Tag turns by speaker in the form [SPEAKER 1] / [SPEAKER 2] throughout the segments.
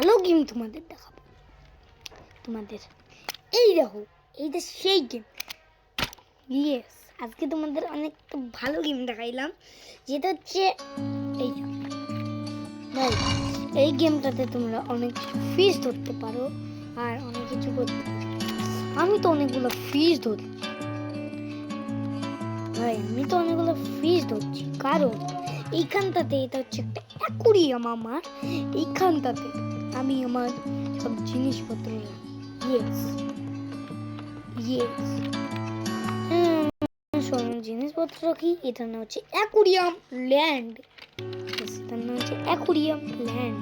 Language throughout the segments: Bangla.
[SPEAKER 1] ভালো গেম তোমাদের দেখাবো। তোমাদের, এই দেখো এইটা সেই গেম ইয়েস আজকে তোমাদের অনেক ভালো গেম দেখাইলাম, যেটা হচ্ছে এইটা ভাই এই গেমটাতে তোমরা অনেক ফিস ধরতে পারো আর অনেক কিছু করতে আমি তো অনেকগুলো ফিস ধরি ভাই, আমি তো অনেকগুলো ফিস ধরছি। কারণ এইখানটাতে এটা হচ্ছে একটা অ্যাকুরিয়াম আমার। এইখানটাতে আমি আমার সব জিনিসপত্র ইয়েস ইয়েস সব জিনিসপত্র কি? এটার নাম হচ্ছে অ্যাকুরিয়াম ল্যান্ড। এটার নাম হচ্ছে অ্যাকুরিয়াম ল্যান্ড।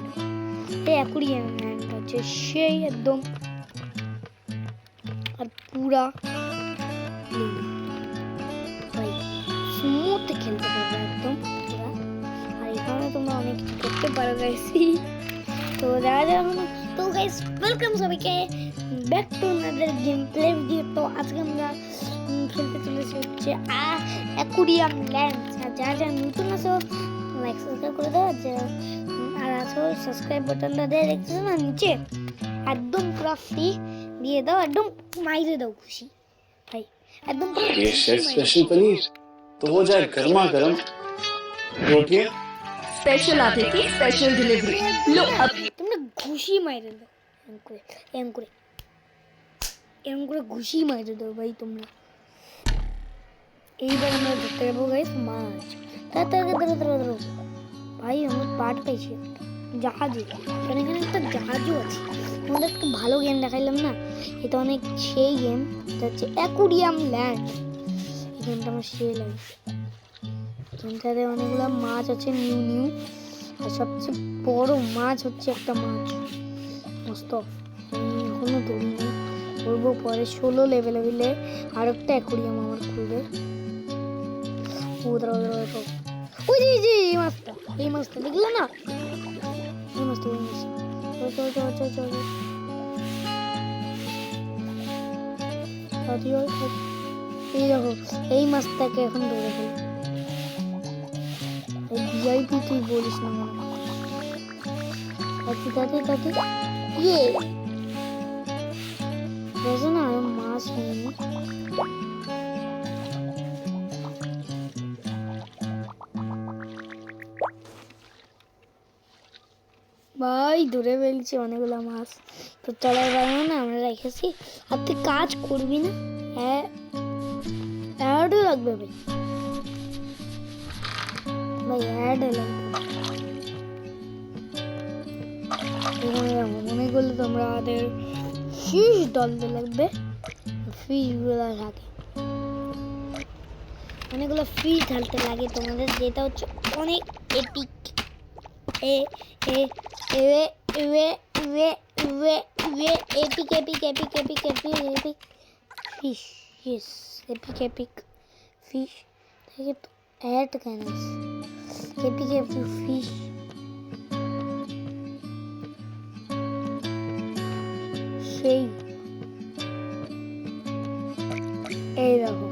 [SPEAKER 1] এই অ্যাকুরিয়াম ল্যান্ড হচ্ছে সেই একদম আর পুরা স্মুথ খেলতে পারবে একদম আর এখানে তোমরা অনেক কিছু করতে পারো গাইসি তো যারা যারা এখনো তো গাইস ওয়েলকাম সবাইকে back to another game play video তো আজকে আমরা উম, খেলতে চলেছি হচ্ছে অ্যাকুরিয়াম ল্যান্ড আর যারা যারা নতুন আছো লাইক সাবস্ক্রাইব করে দাও আর যারা উম, আর আছো সাবস্ক্রাইব বাটনটা দিয়ে দেখতেছো না নিচে একদম পুরো ফ্রি দিয়ে দাও একদম মাইরে দাও খুশি ভাই একদম পুরো
[SPEAKER 2] ये
[SPEAKER 1] খুশি
[SPEAKER 2] शेफ
[SPEAKER 1] মাইরে
[SPEAKER 2] स्पेशल पनीर तो हो जाए गर्मा गर्म रोटियां
[SPEAKER 3] স্পেশাল আতে কি স্পেশাল ডেলিভারি লো
[SPEAKER 1] তোমরা ঘুষি মাইরে দাও এরম করে এরম করে এরম করে ঘুষি মাইরে দাও ভাই তোমরা এইবার আমরা ধরতে যাব গাইস মাছ তাড়াতাড়ি ধরো ধরো ধরো ভাই আমরা পাট একটা জাহাজে কারণ এখানে একটা জাহাজও আছে তোমাদের একটু ভালো গেম দেখাইলাম না এটা অনেক সেই গেম এটা হচ্ছে অ্যাকুরিয়াম ল্যান্ড এই গেমটা আমার সেই লাগে এখানটাতে অনেকগুলো মাছ আছে, নিউ নিউ। আর সবচেয়ে বড় মাছ হচ্ছে একটা মাছ। মস্ত। এখনও ধরিনি। ধরবো পরে ষোলো লেভেল হইলে আর একটা অ্যাকুরিয়াম আমার খুলবে। উদরা উদরা উদরা। ওই এই যে, এই মাছটা এই মাছটা, দেখলে না? এই মাছটা এই মাছটা। এই দেখো, এই মাছটাকে এখন ধরে ফেলি। এই ভিআইপি তুই বলিস না মনে তাতে তাতে তাতে। ইয়ে। দেখো না মাছ হয়নি ভাই ধরে ফেলছি অনেকগুলো মাছ। তো চলার বাইরে না, আমরা রেখেছি। আর তুই কাজ করবি না? হ্যাঁ। অ্যাডও লাগবে ভাই। ভাই অ্যাড লাগবে এখানে দেখো মনে করলে তোমরা আমাদের ফিশ ডলতে লাগবে ফিশগুলো থাকে অনেকগুলো ফিশ ঢালতে লাগে তোমাদের যেটা হচ্ছে অনেক এপিক এ এ এ এ এ এ এ epic epic epic epic epic epic fish yes epic epic fish থেকে তো অ্যাড কেন এপিক এপিক ফিশ সেই এই দেখো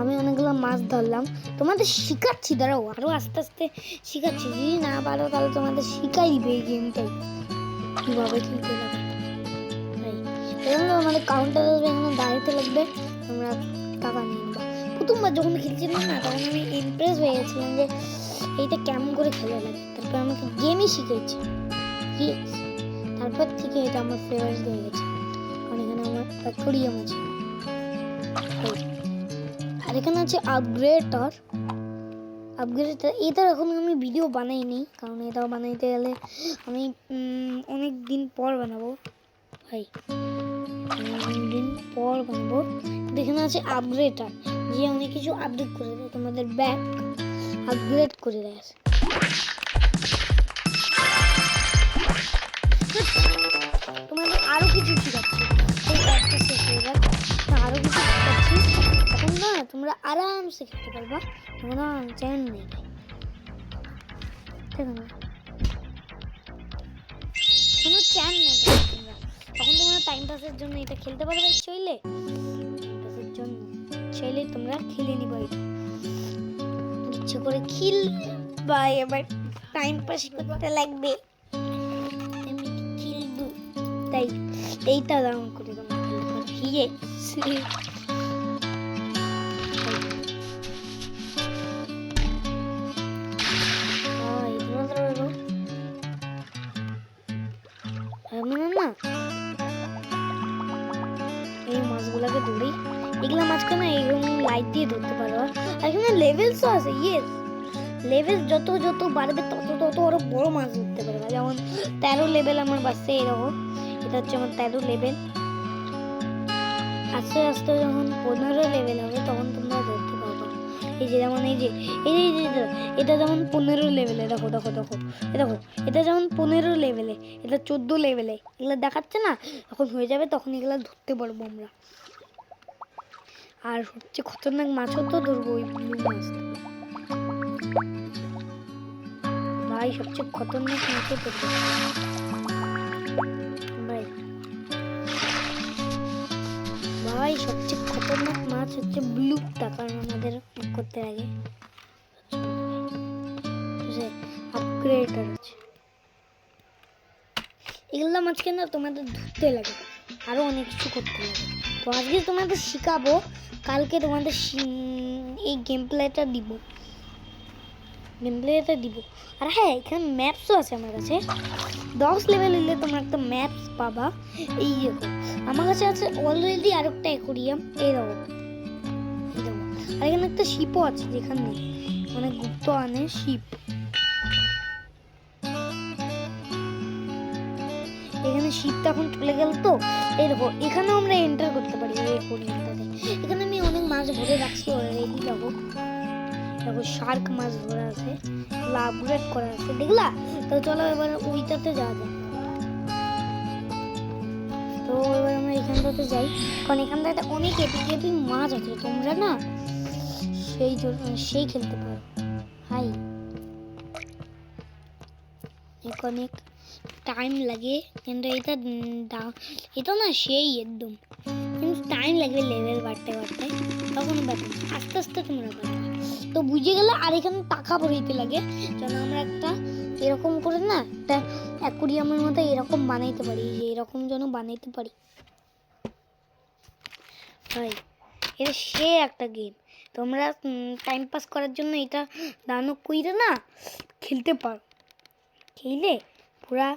[SPEAKER 1] আমি অনেকগুলো মাছ ধরলাম। তোমাদের শিখাচ্ছি দাঁড়াও আরও আস্তে আস্তে শিখাচ্ছি। যদি না পারো তাহলে তোমাদের শিখাই দিবে এই গেমটাই কীভাবে খেলতে এই, আমাদের কাউন্টার আসবে এখানে দাঁড়াতে লাগবে আমরা টাকা নিয়ে নেবা। প্রথমবার যখন খেলছিলাম না তখন আমি ইমপ্রেস হয়ে গেছিলাম যে এইটা কেমন করে খেলা লাগে তারপর আমাকে গেমই শিখেছে. তারপর থেকে এটা আমার ফেভারিট হয়ে গেছে। কারণ এখানে আমার অ্যাকোরিয়াম আছে। আর এখানে আছে আপগ্রেডার আপগ্রেডার এটার এখন আমি ভিডিও বানাইনি, কারণ এটা বানাইতে গেলে আমি অনেক দিন পর বানাবো। ভাই, অনেক দিন পর বানাবো। এখানে আছে আপগ্রেডার যে অনেক কিছু আপডেট করে দেয় তোমাদের ব্যাগ আপগ্রেড করে দেয় তোমাদের আরও কিছু শিখাচ্ছি। এই একটা শেষ হয়ে যাক তা আরও কিছু শিখাচ্ছি। এখন না, তোমরা আরামসে খেতে পারবা। তোমরা চ্যান নেই। কোনো চ্যান নেই তোমরা তখন তোমরা টাইম পাসের জন্য এটা খেলতে পারবে চাইলে টাইম চাইলে তোমরা খেলে নিবা এটা। ইচ্ছে করে খিল বা এবার টাইম পাস করতে লাগবে। খেলবে তাই এইটা দারুণ করে এমন না এই মাছগুলোকে ধরি এগুলা মাছকে না এরকম লাইট দিয়ে ধরতে পারো। আর এখানে লেভেলসও আছে ইয়েস লেভেল যত যত বাড়বে, তত তত আরও বড় মাছ ধরতে পারবে। যেমন তেরো লেভেল আমার বাসে এরকম। এটা হচ্ছে আমার তেরো লেভেল আস্তে আস্তে যখন পনেরো লেভেল হবে, তখন তোমরা ধরতে পারবে। এই যে যেমন এই যে, এই যে- এটা- যেমন পনেরো লেভেলে দেখো দেখো দেখো দেখো, এটা যেমন পনেরো লেভেলে এটা চোদ্দ লেভেলে এগুলো দেখাচ্ছে না? যখন হয়ে যাবে তখন এগুলো ধরতে পারব আমরা। আর হচ্ছে খতরনাক মাছও তো ধরবো ওই ব্লু মাছ। ভাই, সবচেয়ে খতরনাক মাছও ধরবো। ভাই। ভাই, সবচেয়ে খতরনাক মাছ হচ্ছে ব্লুটা, কারণ আমাদের করতে লাগে। আপগ্রেডার আছে এগুলো মাছকে না তোমাদের ধরতে লাগে? আরও অনেক কিছু করতে লাগে। তো আজকে তোমাদের শিখাবো, কালকে তোমাদের এই গেম প্লেটা দিব। গেম প্লেটা দিব। আর হ্যাঁ এখানে ম্যাপসও আছে আমার কাছে। দশ লেভেল এলে তোমরা একটা ম্যাপস পাবা। এই আমার কাছে আছে অলরেডি আর একটা অ্যাকোরিয়াম এই দেখো। আর এখানে একটা শিপও আছে যেখানে অনেক গুপ্ত আনে শিপ এখানে শীতটা এখন চলে গেল তো দেখো, এখানেও আমরা এন্টার করতে পারি এখানে আমি অনেক মাছ ধরে রাখছি অলরেডি দেখো। দেখো শার্ক মাছ ধরা আছে আপগ্রেড করা আছে, দেখলা? তো চলো এবার ওইটাতে যাওয়া যাক। তো এবার আমরা এখানটাতে যাই, কারণ এখানটাতে অনেক এপিক এপিক মাছ আছে, তোমরা না সেই জন্য সেই খেলতে পারো। হাই। অনেক অনেক। টাইম লাগে কিন্তু এটা এটা না সেই একদম কিন্তু টাইম লাগবে লেভেল বাড়তে বাড়তে তখন আস্তে আস্তে তোমরা পারবে তো বুঝে গেলে আর এখানে টাকা ভরিতে লাগে যেন আমরা একটা এরকম করে না একটা অ্যাকুরিয়ামের মতো এরকম বানাইতে পারি যে এরকম যেন বানাইতে পারি ভাই এটা সে একটা গেম তোমরা টাইম পাস করার জন্য এটা দানো কইরে না খেলতে পারো খেলে পুরা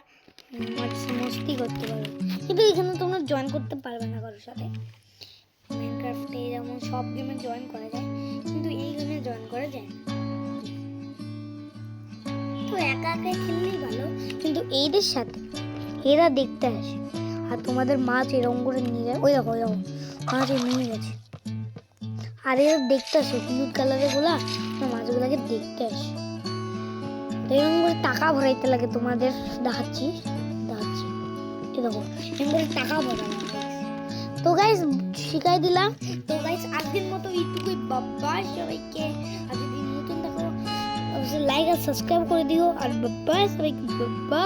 [SPEAKER 1] মস্তি করতে পারো। কিন্তু এখানে তোমরা জয়েন করতে পারবে না কারোর সাথে। মাইনক্রাফটে যেমন সব গেমে জয়েন করা যায়, কিন্তু এই গেমে জয়েন করা যায় না। তো একা একা খেললেই ভালো, কিন্তু এইদের সাথে এরা দেখতে আসে। আর তোমাদের মাছ এরকম করে নিয়ে যায়। ওই দেখো ওই দেখো, মাছ নিয়ে গেছে। আর এরা দেখতে আসে, হলুদ কালারেরগুলা মাছগুলাকে দেখতে আসে। এরকম করে টাকা ভরাইতে লাগে তোমাদের, দেখাচ্ছি দেখাচ্ছি। এ দেখো, এরকম করে টাকা ভরানো তো গাইস শিখাই দিলাম। তো গাইস আজকের মতো এইটুকুই। বাবা সবাইকে আর যদি নতুন দেখো। অবশ্যই লাইক আর সাবস্ক্রাইব করে দিও। আর বাবা সবাইকে বাবা